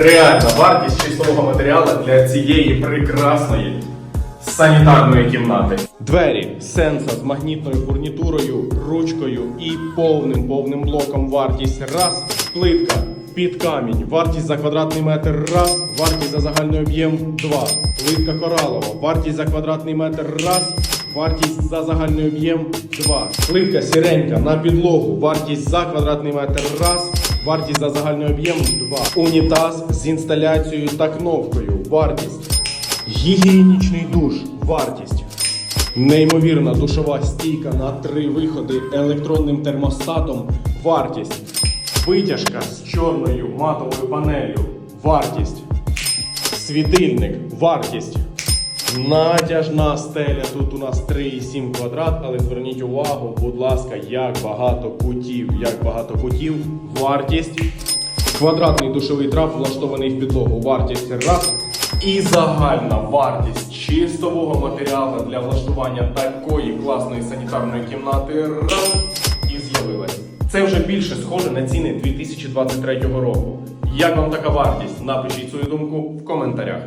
реальна вартість чистового матеріалу для цієї прекрасної санітарної кімнати. Двері сенса з магнітною фурнітурою, ручкою і повним повним блоком. Вартість раз, плитка під камінь. Вартість за квадратний метр раз, вартість за загальний об'єм два. Плитка коралова, вартість за квадратний метр раз. Вартість за загальний об'єм 2. Плитка сіренька на підлогу. Вартість за квадратний метр раз. Вартість за загальний об'єм 2. Унітаз з інсталяцією та кнопкою. Вартість. Гігієнічний душ. Вартість. Неймовірна душова стійка на три виходи електронним термостатом. Вартість. Витяжка з чорною матовою панелью. Вартість. Світильник. Вартість. Натяжна стеля. Тут у нас 3,7 квадрат, але зверніть увагу, будь ласка, як багато кутів, як багато кутів. Вартість. Квадратний душовий трап влаштований в підлогу. Вартість раз. І загальна вартість чистового матеріалу для влаштування такої класної санітарної кімнати раз і з'явилась. Це вже більше схоже на ціни 2023 року. Як вам така вартість? Напишіть свою думку в коментарях.